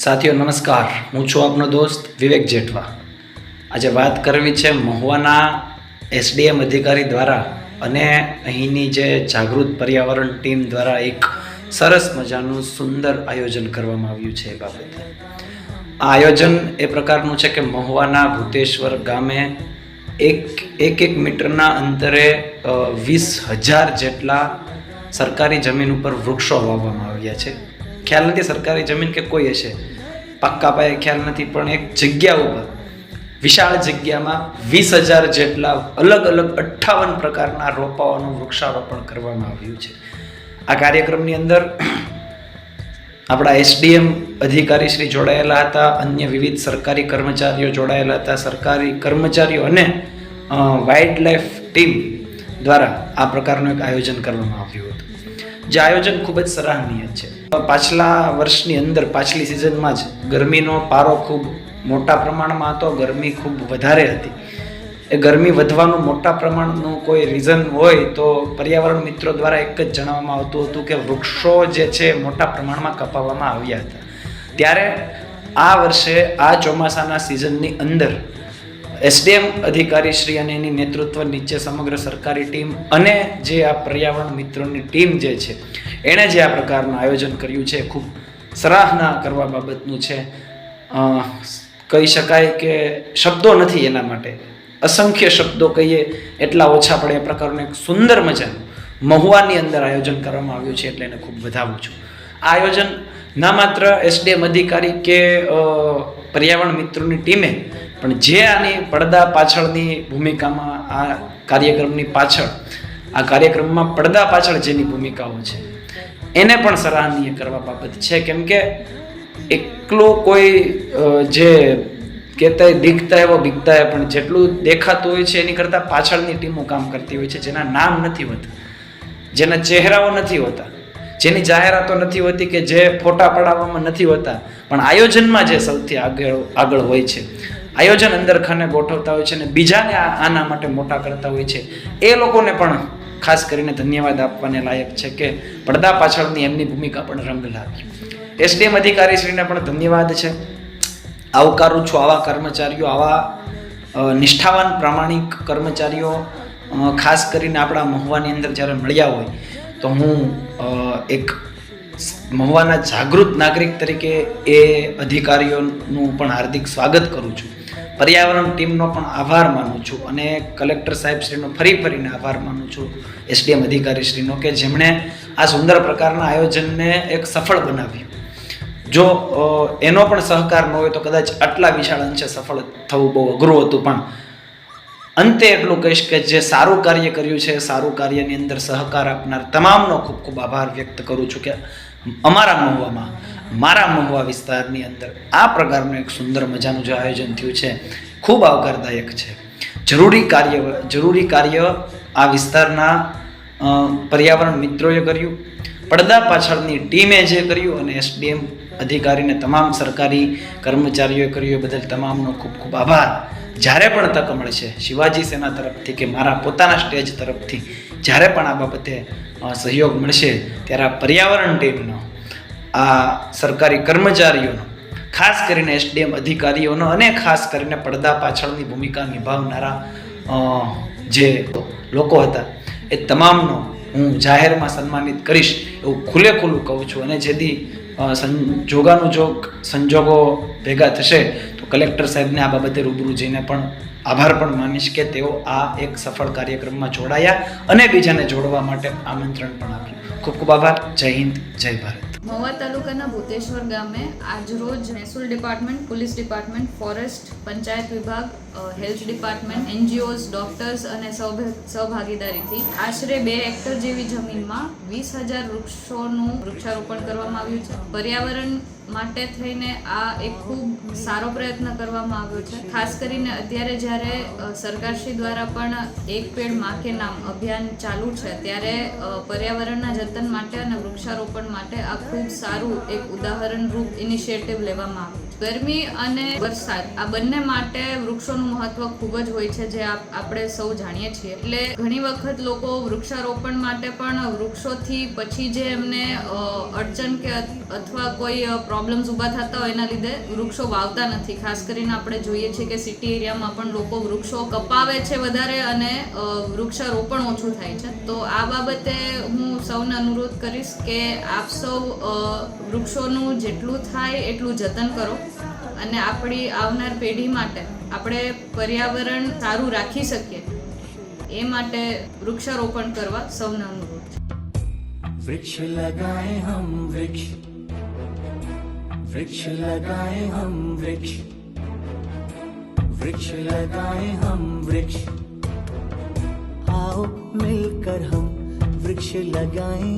સાથીઓ, નમસ્કાર. હું છું આપનો દોસ્ત વિવેક જેઠવા. આજે વાત કરવી છે મહુવાના એસડીએમ અધિકારી દ્વારા અને અહીંની જે જાગૃત પર્યાવરણ ટીમ દ્વારા એક સરસ મજાનું સુંદર આયોજન કરવામાં આવ્યું છે એ બાબતે. આ આયોજન એ પ્રકારનું છે કે મહુવાના ભૂતેશ્વર ગામે એક એક એક મીટરના અંતરે વીસ હજાર જેટલા સરકારી જમીન ઉપર વૃક્ષો વાવવામાં આવ્યા છે. ખ્યાલ નથી સરકારી જમીન કે કોઈ હશે. પાક્કા પાયે ખ્યાલ નથી, પણ એક જગ્યા ઉપર, વિશાળ જગ્યામાં વીસ હજાર જેટલા અલગ અલગ અઠ્ઠાવન પ્રકારના રોપાઓનું વૃક્ષારોપણ કરવામાં આવ્યું છે. આ કાર્યક્રમની અંદર આપણા એસડીએમ અધિકારી શ્રી જોડાયેલા હતા, અન્ય વિવિધ સરકારી કર્મચારીઓ જોડાયેલા હતા, સરકારી કર્મચારીઓ અને વાઇલ્ડ લાઈફ ટીમ દ્વારા આ પ્રકારનું એક આયોજન કરવામાં આવ્યું હતું. જે આયોજન ખૂબ જ સરાહનીય છે. પાછલા વર્ષની અંદર, પાછલી સિઝનમાં જ ગરમીનો પારો ખૂબ મોટા પ્રમાણમાં હતો, ગરમી ખૂબ વધારે હતી. એ ગરમી વધવાનું મોટા પ્રમાણનું કોઈ રીઝન હોય તો પર્યાવરણ મિત્રો દ્વારા એક જ જણાવવામાં આવતું હતું કે વૃક્ષો જે છે મોટા પ્રમાણમાં કપાવવામાં આવ્યા હતા. ત્યારે આ વર્ષે, આ ચોમાસાના સિઝનની અંદર એસડીએમ અધિકારી શ્રી અને એની નેતૃત્વ નીચે સમગ્ર સરકારી ટીમ અને જે આ પર્યાવરણ મિત્રોની ટીમ જે છે, એણે જે આ પ્રકારનું આયોજન કર્યું છે ખૂબ સરાહના કરવા બાબતનું છે. કહી શકાય કે શબ્દો નથી એના માટે. અસંખ્ય શબ્દો કહીએ, એટલા ઓછા પડે એ પ્રકારનું એક સુંદર મજાનું મહુવાની અંદર આયોજન કરવામાં આવ્યું છે, એટલે એને ખૂબ વધાવું છું. આ આયોજન ના માત્ર એસડીએમ અધિકારી કે પર્યાવરણ મિત્રોની ટીમે પણ જે આની પડદા પાછળની ભૂમિકામાં આ કાર્યક્રમની પાછળ, આ કાર્યક્રમમાં પડદા પાછળ જેની ભૂમિકાઓ છે, એને પણ સરાહનીય કરવા બાબત છે. કેમ કે એકલો કોઈ જે કહેતા દીખતા એવો બીકતા હોય પણ જેટલું દેખાતું હોય છે એની કરતાં પાછળની ટીમો કામ કરતી હોય છે, જેના નામ નથી હોતા, જેના ચહેરાઓ નથી હોતા, જેની જાહેરાતો નથી હોતી કે જે ફોટા પડાવવામાં નથી હોતા. પણ આયોજનમાં જે સૌથી આગળ આગળ હોય છે આયોજન અંદર ખાને ગોઠવતા હોય છે અને બીજાને આના માટે મોટા કરતા હોય છે. એ લોકોને પણ ખાસ કરીને ધન્યવાદ આપવાને લાયક છે કે પડદા પાછળની એમની ભૂમિકા પણ રંગ લાવી એસડીએમ અધિકારીશ્રીને પણ ધન્યવાદ છે. આવકારું છું આવા કર્મચારીઓ, આવા નિષ્ઠાવાન પ્રામાણિક કર્મચારીઓ ખાસ કરીને આપણા મહુવાની અંદર જ્યારે મળ્યા હોય, તો હું એક મહુવાના જાગૃત નાગરિક તરીકે એ અધિકારીઓનું પણ હાર્દિક સ્વાગત કરું છું. પર્યાવરણ ટીમનો પણ આભાર માનું છું અને કલેક્ટર સાહેબશ્રીનો ફરી ફરીને આભાર માનું છું, એસડીએમ અધિકારીશ્રીનો કે જેમણે આ સુંદર પ્રકારના આયોજનને એક સફળ બનાવ્યું. જો એનો પણ સહકાર ન હોય તો કદાચ આટલા વિશાળ અંશે સફળ થવું બહુ અઘરું હતું, પણ અંતે એટલું કહીશ કે જે સારું કાર્ય કર્યું છે સારું કાર્યની અંદર સહકાર આપનાર તમામનો ખૂબ ખૂબ આભાર વ્યક્ત કરું છું કે અમારા મહુવામાં મારા મહુવા વિસ્તારની અંદર આ પ્રકારનું એક સુંદર મજાનું જે આયોજન થયું છે, ખૂબ આવકારદાયક છે. જરૂરી કાર્ય જરૂરી કાર્ય આ વિસ્તારના પર્યાવરણ મિત્રોએ કર્યું. પડદા પાછળની ટીમે જે કર્યું અને એસડીએમ અધિકારીને તમામ સરકારી કર્મચારીઓએ કર્યું, એ બદલ તમામનો ખૂબ ખૂબ આભાર. જ્યારે પણ તક મળશે, શિવાજી સેના તરફથી કે મારા પોતાના સ્ટેજ તરફથી જ્યારે પણ આ બાબતે સહયોગ મળશે, ત્યારે આ પર્યાવરણ ટીમનો આ સરકારી કર્મચારીઓનો ખાસ કરીને એસડીએમ અધિકારીઓનો અને ખાસ કરીને પડદા પાછળની ભૂમિકા નિભાવનારા જે લોકો હતા એ તમામનો હું જાહેરમાં સન્માનિત કરીશ એવું ખુલ્લે ખુલ્લું કહું છું. અને જેથી અ, સંજોગાનું જોગ સંજોગો ભેગા થશે તો કલેક્ટર સાહેબને આ બાબતે રૂબરૂ જઈને પણ આભાર પણ માનીશ કે તેઓ આ એક સફળ કાર્યક્રમમાં જોડાયા અને બીજાને જોડવા માટે આમંત્રણ પણ આપ્યું. ખૂબ ખૂબ આભાર. જય હિન્દ જય ભારત. મહુવા તાલુકાના ભૂતેશ્વર ગામે આજરોજ મહેસૂલ department, police department, forest, panchayat વિભાગ હેલ્થ ડિપાર્ટમેન્ટ, એનજીઓઝ, ડોક્ટર્સ અને સહભાગીદારીથી આશરે બે હેક્ટર જેવી જમીનમાં વીસ હજાર વૃક્ષોનું વૃક્ષારોપણ કરવામાં આવ્યું છે. પર્યાવરણ માટે થઈને આ એક ખૂબ સારો પ્રયત્ન કરવામાં આવ્યો છે ખાસ કરીને અત્યારે જ્યારે સરકારશ્રી દ્વારા પણ એક પેડમાં કે નામ અભિયાન ચાલુ છે, ત્યારે પર્યાવરણના જતન માટે અને વૃક્ષારોપણ માટે આ ખૂબ સારું એક ઉદાહરણરૂપ ઇનિશિયેટિવ લેવામાં આવ્યું. ગરમી અને વરસાદ, આ બંને માટે વૃક્ષોનું મહત્વ ખૂબ જ હોય છે જે આપ- આપણે સૌ જાણીએ છીએ. એટલે ઘણી વખત લોકો વૃક્ષારોપણ માટે પણ વૃક્ષોથી પછી જે એમને અડચણ કે અથવા કોઈ પ્રોબ્લેમ્સ ઊભા થતા હોય એના લીધે વૃક્ષો વાવતા નથી. ખાસ કરીને આપણે જોઈએ છીએ કે સિટી એરિયામાં પણ લોકો વૃક્ષો કપાવે છે વધારે અને વૃક્ષારોપણ ઓછું થાય છે. તો આ બાબતે હું સૌને અનુરોધ કરીશ કે આપ સૌ અ, વૃક્ષોનું જેટલું થાય એટલું જતન કરો અને આપણી આવનાર પેઢી માટે આપણે પર્યાવરણ સારું રાખી શકીએ એ માટે વૃક્ષારોપણ કરવા સૌને અનુરોધ છે वृक्ष लगाए हम वृक्ष वृक्ष लगाए हम वृक्ष वृक्ष लगाए हम वृक्ष आओ मिलकर हम वृक्ष लगाएँ।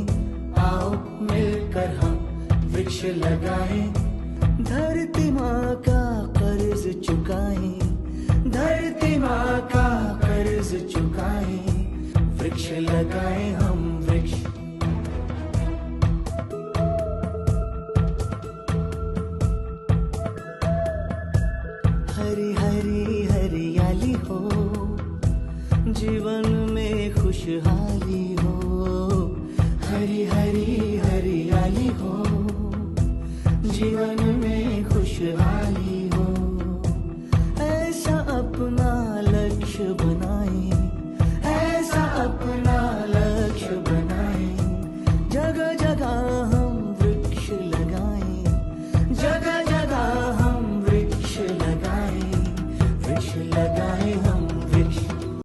आओ मिलकर हम वृक्ष लगाएँ। धरती माँ का कर्ज चुकाएँ। धरती माँ का कर्ज चुकाएँ। वृक्ष लगाएँ हम वृक्ष। हरी हरी हरियाली हो। जीवन में खुशहाली हो हरी हरी हरियाली हो जीवन में खुशहाली